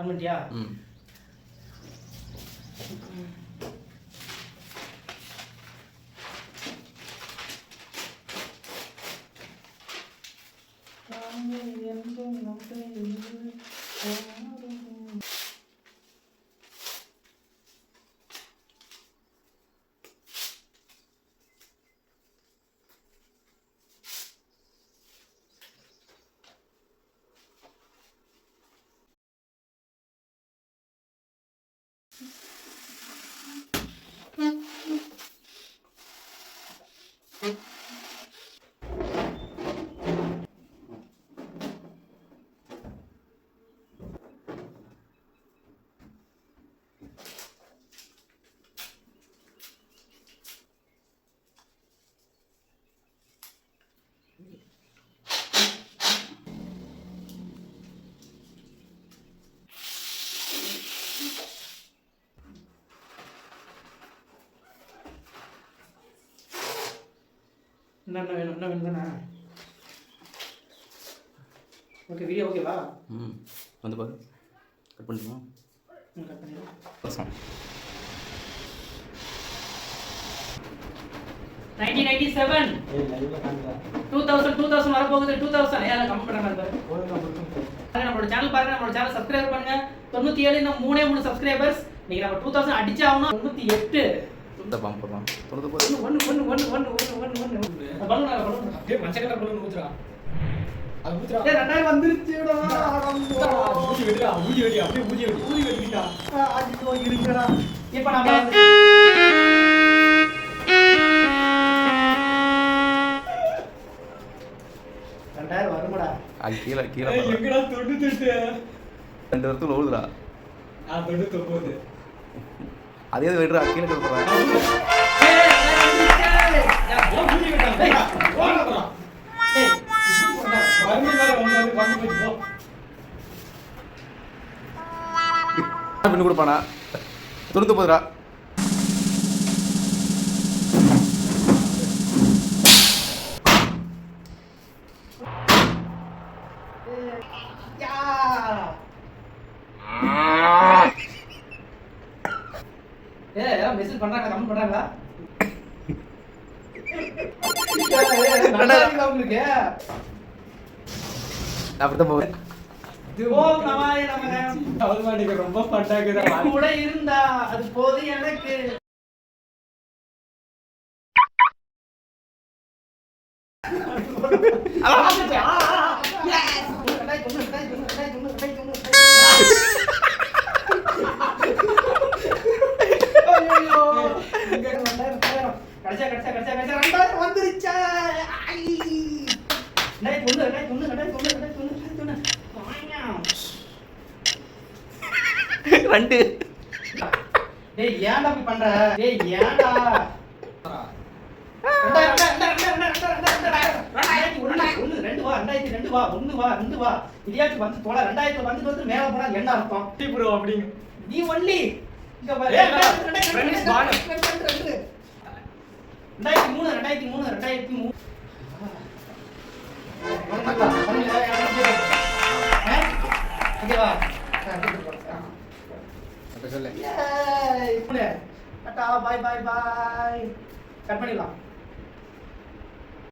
பண்ணிட்டியா ம். Mm-hmm. என்ன வேணும் என்ன வேணும்? தானே ஓகே வீடியோ ஓகேவா ம் வந்து பாரு. கட் பண்ணிட்டுமா? ம் கட் பண்ணிடுறேன் ரசம் nineteen ninety seven two thousand two thousand வரப்போகுது. டூ தௌசண்ட் ஏன் கம்மி பண்ணுறாங்க பாருங்க நம்மளோட சேனல் பாருங்க நம்மளோட சேனல் சப்ஸ்கிரைப் பண்ணுங்க. தொண்ணூற்றி ஏழு இன்னும் மூணே மூணு சப்ஸ்கிரைபர்ஸ் இன்னைக்கு நம்ம டூ தௌசண்ட் அடிச்சு ஆகணும். தொண்ணூற்றி எட்டு. இந்த பம்ப் போடலாம் தொண்ணூறு போது ஒன்று ஒன்று ஒன்று ஒன்று ஒன்று ஒன்று ஒன்று ஒன்று பலூன் பலூன் அப்படியே மஞ்சக்கட்ட பலூன் ஊத்துறா. அது ஊத்துறா. ரெண்டாயிரம் வந்துருச்சுடா ஊதி வெடிடா ஊதி வெடி அப்படியே ஊதி வெடி ஊதி வெடிடா ஐயோ இருக்குடா இப்போ நம்ம ரெண்டாயிரம் வருமாடா. அது கீழே கீழே ரெண்டு வருஷத்துல ஓடுதுடா. ஆ தொண்ணூத்தொம்பது. அதே விடுறா கீழே கொடுக்குறேன் பண்ணி கொடுப்பானா? துணுத்து போதுரா Yeah. ஏ மெசேஜ் பண்றாங்களா கமெண்ட் பண்றாங்களா ரொம்ப பட்டாக்குதான் இருந்தா அது போது எனக்கு கடைசியா கடைசியா ரெண்டாயிரம் வந்துருச்சா? ரெண்டாயிரத்தி ஒன்று ரெண்டாயிரத்தி ஒன்று ரெண்டாயிரத்தி ஒன்று ரெண்டாயிரத்தி ரெண்டாயிரத்தி ரெண்டு வா ஏன்டா அப்படி பண்ற டேய் ஏன்டா வந்து போல ரெண்டாயிரத்தி வந்து மேல போனா என்ன அர்த்தம்? ப்ரோ நீ ஒன்லி ரெண்டாயிரத்தி மூணு ரெண்டாயிரத்தி மூணு ரெண்டாயிரத்தி மூணு. சொல்லு. பாய் பாய் பாய். கட் பண்ணிடலாம்.